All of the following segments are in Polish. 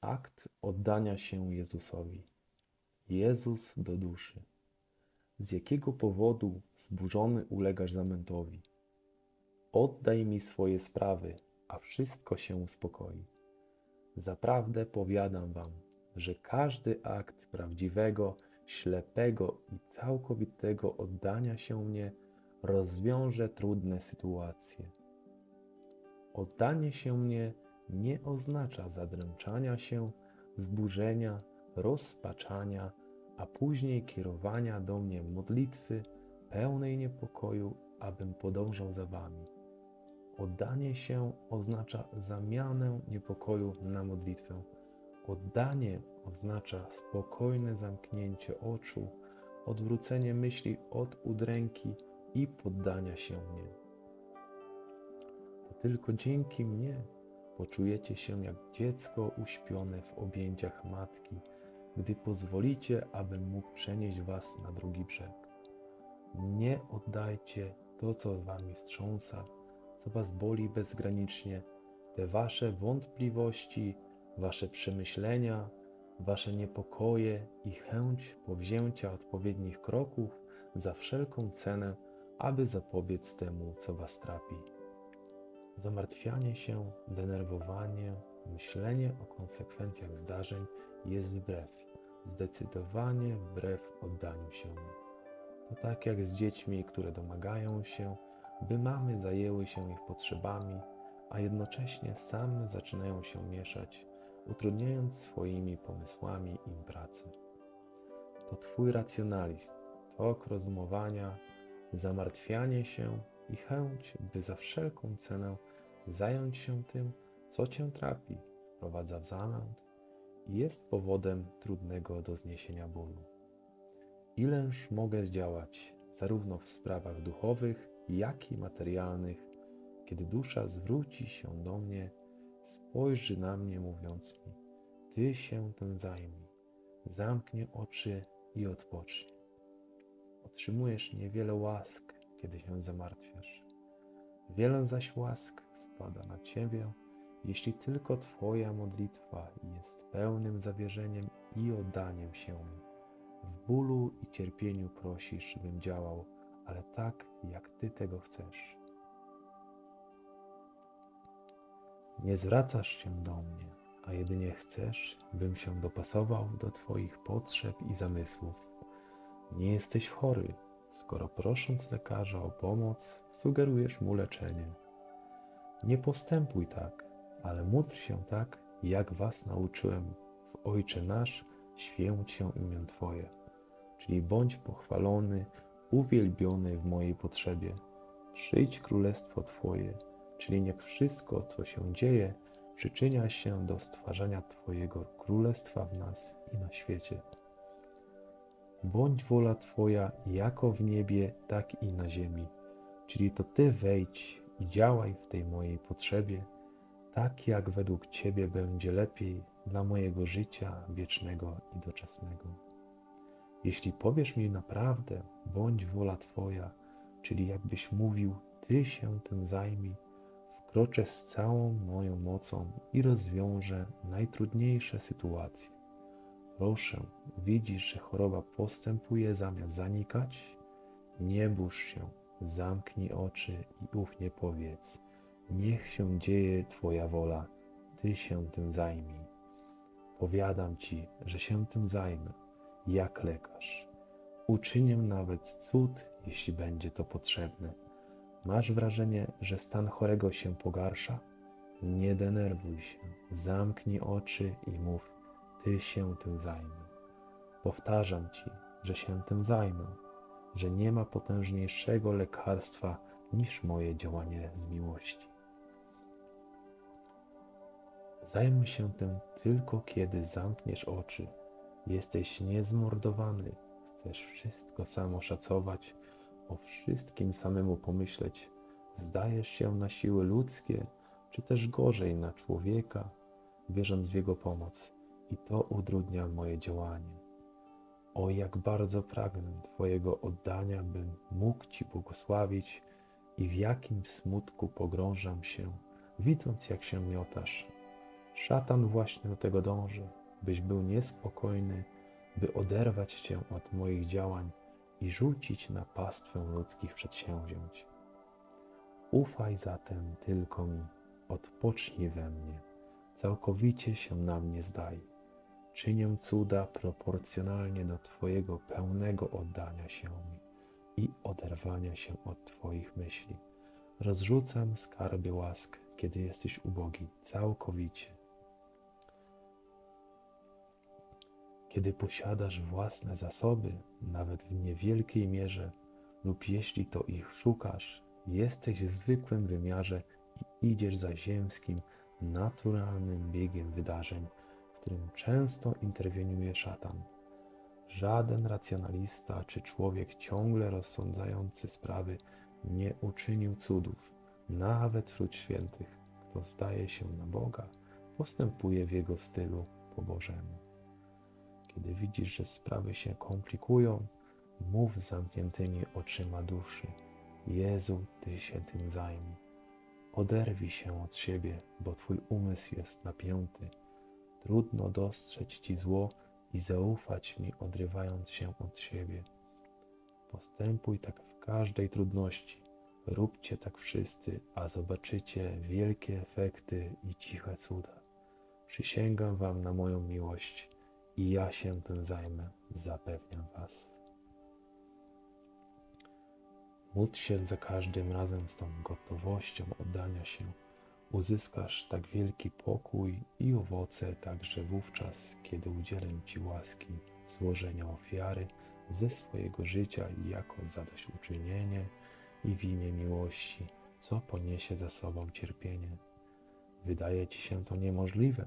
Akt oddania się Jezusowi. Jezus do duszy. Z jakiego powodu zburzony ulegasz zamętowi? Oddaj mi swoje sprawy, a wszystko się uspokoi. Zaprawdę powiadam wam, że każdy akt prawdziwego, ślepego i całkowitego oddania się mnie rozwiąże trudne sytuacje. Oddanie się mnie nie oznacza zadręczania się, zburzenia, rozpaczania, a później kierowania do mnie modlitwy pełnej niepokoju, abym podążał za wami. Oddanie się oznacza zamianę niepokoju na modlitwę. Oddanie oznacza spokojne zamknięcie oczu, odwrócenie myśli od udręki i poddania się mnie. To tylko dzięki mnie poczujecie się jak dziecko uśpione w objęciach matki, gdy pozwolicie, abym mógł przenieść was na drugi brzeg. Nie oddajcie to, co wami wstrząsa, co was boli bezgranicznie, te wasze wątpliwości, wasze przemyślenia, wasze niepokoje i chęć powzięcia odpowiednich kroków za wszelką cenę, aby zapobiec temu, co was trapi. Zamartwianie się, denerwowanie, myślenie o konsekwencjach zdarzeń jest wbrew, zdecydowanie wbrew oddaniu się. To tak jak z dziećmi, które domagają się, by mamy zajęły się ich potrzebami, a jednocześnie same zaczynają się mieszać, utrudniając swoimi pomysłami im pracę. To Twój racjonalizm, tok rozumowania, zamartwianie się i chęć, by za wszelką cenę zająć się tym, co Cię trapi, wprowadza w zamęt i jest powodem trudnego do zniesienia bólu. Ileż mogę zdziałać, zarówno w sprawach duchowych, jak i materialnych, kiedy dusza zwróci się do mnie, spojrzy na mnie, mówiąc mi: Ty się tym zajmij, zamknie oczy i odpocznij. Otrzymujesz niewiele łask, kiedy się zamartwiasz. Wiele zaś łask spada na Ciebie, jeśli tylko Twoja modlitwa jest pełnym zawierzeniem i oddaniem się mi. W bólu i cierpieniu prosisz, bym działał, ale tak, jak Ty tego chcesz. Nie zwracasz się do mnie, a jedynie chcesz, bym się dopasował do Twoich potrzeb i zamysłów. Nie jesteś chory, skoro prosząc lekarza o pomoc, sugerujesz mu leczenie. Nie postępuj tak, ale módl się tak, jak Was nauczyłem w Ojcze Nasz, święć się imię Twoje. Czyli bądź pochwalony, uwielbiony w mojej potrzebie. Przyjdź królestwo Twoje, czyli niech wszystko, co się dzieje, przyczynia się do stwarzania Twojego królestwa w nas i na świecie. Bądź wola Twoja jako w niebie, tak i na ziemi. Czyli to Ty wejdź i działaj w tej mojej potrzebie, tak jak według Ciebie będzie lepiej dla mojego życia wiecznego i doczesnego. Jeśli powiesz mi naprawdę, bądź wola Twoja, czyli jakbyś mówił, Ty się tym zajmij, wkroczę z całą moją mocą i rozwiążę najtrudniejsze sytuacje. Proszę, widzisz, że choroba postępuje zamiast zanikać? Nie bóż się, zamknij oczy i ufnie powiedz: Niech się dzieje Twoja wola, Ty się tym zajmij. Powiadam Ci, że się tym zajmę, jak lekarz. Uczynię nawet cud, jeśli będzie to potrzebne. Masz wrażenie, że stan chorego się pogarsza? Nie denerwuj się, zamknij oczy i mów: Ty się tym zajmij. Powtarzam Ci, że się tym zajmę, że nie ma potężniejszego lekarstwa niż moje działanie z miłości. Zajmuj się tym tylko kiedy zamkniesz oczy. Jesteś niezmordowany, chcesz wszystko samo szacować, o wszystkim samemu pomyśleć. Zdajesz się na siły ludzkie, czy też gorzej na człowieka, wierząc w jego pomoc, i to utrudnia moje działanie. O, jak bardzo pragnę Twojego oddania, bym mógł Ci błogosławić i w jakim smutku pogrążam się, widząc jak się miotasz. Szatan właśnie do tego dąży, byś był niespokojny, by oderwać cię od moich działań i rzucić na pastwę ludzkich przedsięwzięć. Ufaj zatem tylko mi, odpocznij we mnie, całkowicie się na mnie zdaj. Czynię cuda proporcjonalnie do Twojego pełnego oddania się mi i oderwania się od Twoich myśli. Rozrzucam skarby łask, kiedy jesteś ubogi, całkowicie. Kiedy posiadasz własne zasoby, nawet w niewielkiej mierze, lub jeśli to ich szukasz, jesteś w zwykłym wymiarze i idziesz za ziemskim, naturalnym biegiem wydarzeń, którym często interweniuje szatan. Żaden racjonalista czy człowiek ciągle rozsądzający sprawy nie uczynił cudów, nawet wśród świętych. Kto zdaje się na Boga, postępuje w jego stylu po Bożemu. Kiedy widzisz, że sprawy się komplikują, mów z zamkniętymi oczyma duszy: Jezu, Ty się tym zajmij. Oderwij się od siebie, bo Twój umysł jest napięty. Trudno dostrzec Ci zło i zaufać mi, odrywając się od siebie. Postępuj tak w każdej trudności. Róbcie tak wszyscy, a zobaczycie wielkie efekty i ciche cuda. Przysięgam Wam na moją miłość i ja się tym zajmę, zapewniam Was. Módl się za każdym razem z tą gotowością oddania się. Uzyskasz tak wielki pokój i owoce także wówczas, kiedy udzielę Ci łaski złożenia ofiary ze swojego życia jako zadośćuczynienie i w imię miłości, co poniesie za sobą cierpienie. Wydaje Ci się to niemożliwe.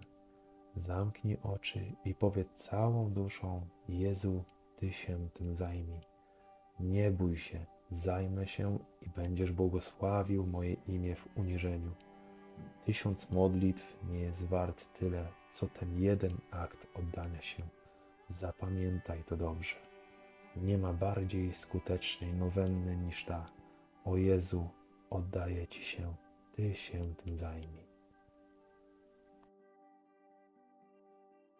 Zamknij oczy i powiedz całą duszą: Jezu, Ty się tym zajmij. Nie bój się, zajmę się i będziesz błogosławił moje imię w uniżeniu. Tysiąc modlitw nie jest wart tyle, co ten jeden akt oddania się. Zapamiętaj to dobrze. Nie ma bardziej skutecznej nowenny niż ta. O Jezu, oddaję Ci się, Ty się tym zajmij.